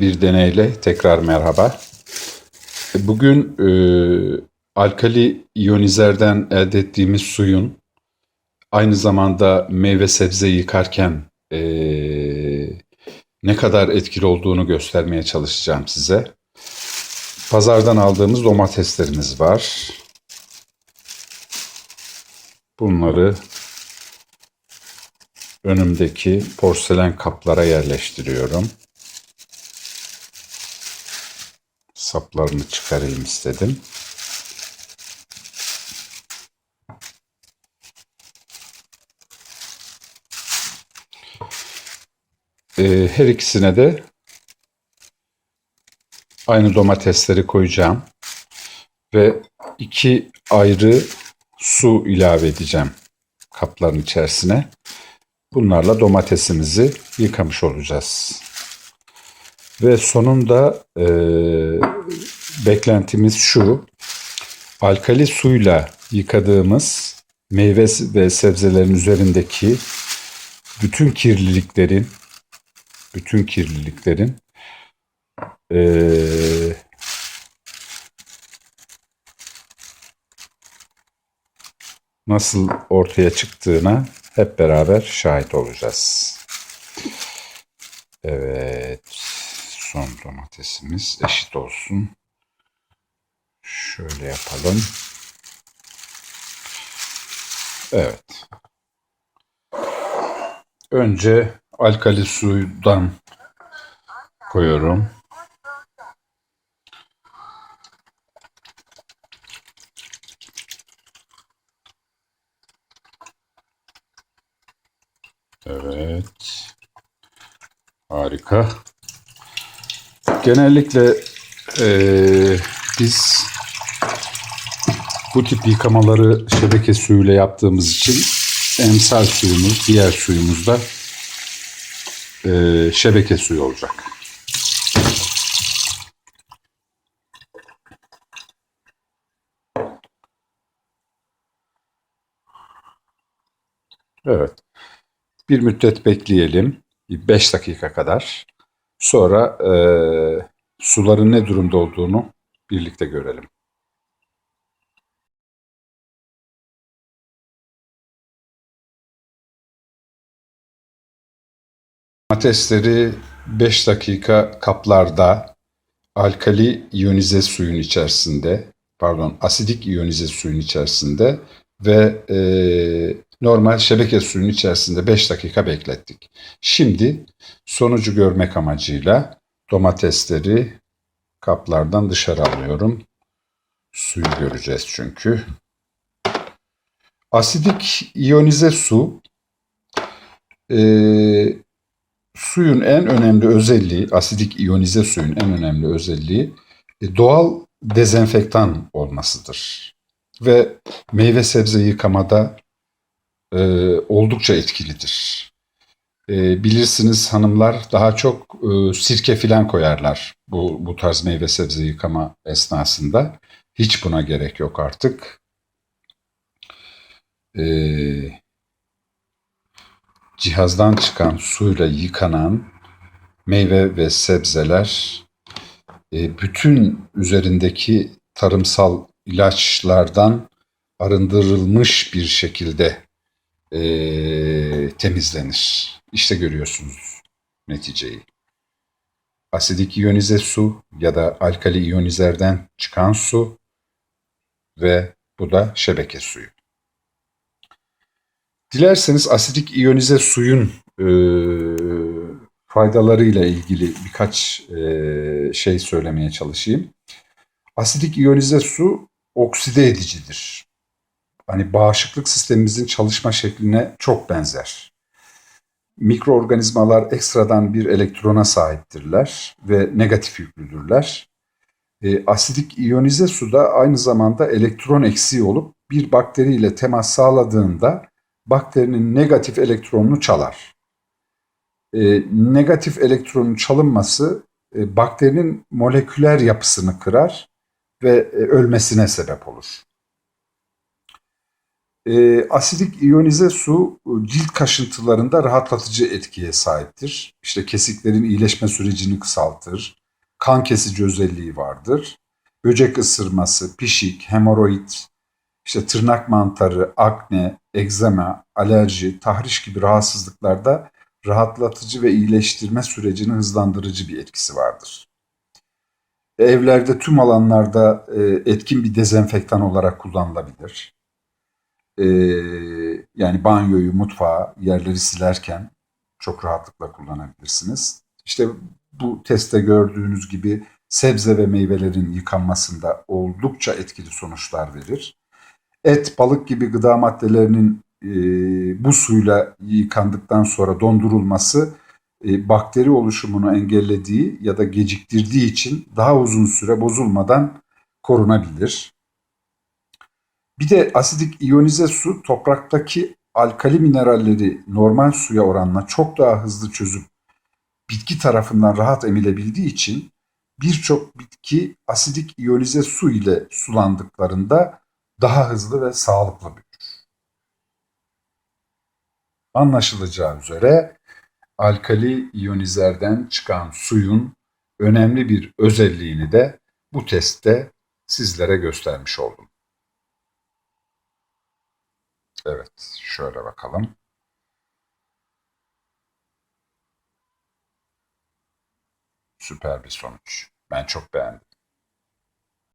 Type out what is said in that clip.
Bir deneyle tekrar merhaba. Bugün e, alkali iyonizerden elde ettiğimiz suyun aynı zamanda meyve sebze yıkarken e, ne kadar etkili olduğunu göstermeye çalışacağım size. Pazardan aldığımız domateslerimiz var. Bunları önümdeki porselen kaplara yerleştiriyorum. Saplarını çıkarayım istedim. Ee, her ikisine de aynı domatesleri koyacağım ve iki ayrı su ilave edeceğim kapların içerisine. Bunlarla domatesimizi yıkamış olacağız. Ve sonunda e, beklentimiz şu. Alkali suyla yıkadığımız meyve ve sebzelerin üzerindeki bütün kirliliklerin bütün kirliliklerin e, nasıl ortaya çıktığına hep beraber şahit olacağız. Evet domatesimiz eşit olsun. Şöyle yapalım. Evet. Önce alkali suydan koyuyorum. Evet. Harika. Genellikle eee, biz bu tip yıkamaları şebeke suyuyla yaptığımız için emsal suyumuz, diğer suyumuz da eee, şebeke suyu olacak. Evet. Bir müddet bekleyelim. 5 dakika kadar. Sonra eee, suların ne durumda olduğunu birlikte görelim. Domatesleri 5 dakika kaplarda alkali iyonize suyun içerisinde, pardon asidik iyonize suyun içerisinde ve e, normal şebeke suyun içerisinde 5 dakika beklettik. Şimdi sonucu görmek amacıyla domatesleri kaplardan dışarı alıyorum. Suyu göreceğiz çünkü. Asidik iyonize su e, suyun en önemli özelliği, asidik iyonize suyun en önemli özelliği e, doğal dezenfektan olmasıdır. Ve meyve sebze yıkamada e, oldukça etkilidir. E, bilirsiniz hanımlar daha çok e, sirke filan koyarlar bu, bu tarz meyve sebze yıkama esnasında. Hiç buna gerek yok artık. E, cihazdan çıkan suyla yıkanan meyve ve sebzeler e, bütün üzerindeki tarımsal ilaçlardan arındırılmış bir şekilde e, temizlenir. İşte görüyorsunuz neticeyi. Asidik iyonize su ya da alkali iyonizerden çıkan su ve bu da şebeke suyu. Dilerseniz asidik iyonize suyun e, faydalarıyla ilgili birkaç e, şey söylemeye çalışayım. Asidik iyonize su okside edicidir. Hani bağışıklık sistemimizin çalışma şekline çok benzer. Mikroorganizmalar ekstradan bir elektrona sahiptirler ve negatif yüklüdürler. E, asidik iyonize su da aynı zamanda elektron eksiği olup bir bakteriyle temas sağladığında bakterinin negatif elektronunu çalar. E, negatif elektronun çalınması e, bakterinin moleküler yapısını kırar ve e, ölmesine sebep olur. E, asidik iyonize su e, cilt kaşıntılarında rahatlatıcı etkiye sahiptir. İşte kesiklerin iyileşme sürecini kısaltır. Kan kesici özelliği vardır. Böcek ısırması, pişik, hemoroid, işte tırnak mantarı, akne, egzama, alerji, tahriş gibi rahatsızlıklarda rahatlatıcı ve iyileştirme sürecini hızlandırıcı bir etkisi vardır. Evlerde tüm alanlarda e, etkin bir dezenfektan olarak kullanılabilir. E, yani banyoyu, mutfağı, yerleri silerken çok rahatlıkla kullanabilirsiniz. İşte bu testte gördüğünüz gibi sebze ve meyvelerin yıkanmasında oldukça etkili sonuçlar verir. Et, balık gibi gıda maddelerinin e, bu suyla yıkandıktan sonra dondurulması e, bakteri oluşumunu engellediği ya da geciktirdiği için daha uzun süre bozulmadan korunabilir. Bir de asidik iyonize su topraktaki alkali mineralleri normal suya oranla çok daha hızlı çözüp bitki tarafından rahat emilebildiği için birçok bitki asidik iyonize su ile sulandıklarında daha hızlı ve sağlıklı büyür. Anlaşılacağı üzere alkali iyonizerden çıkan suyun önemli bir özelliğini de bu testte sizlere göstermiş oldum. Evet, şöyle bakalım. Süper bir sonuç. Ben çok beğendim.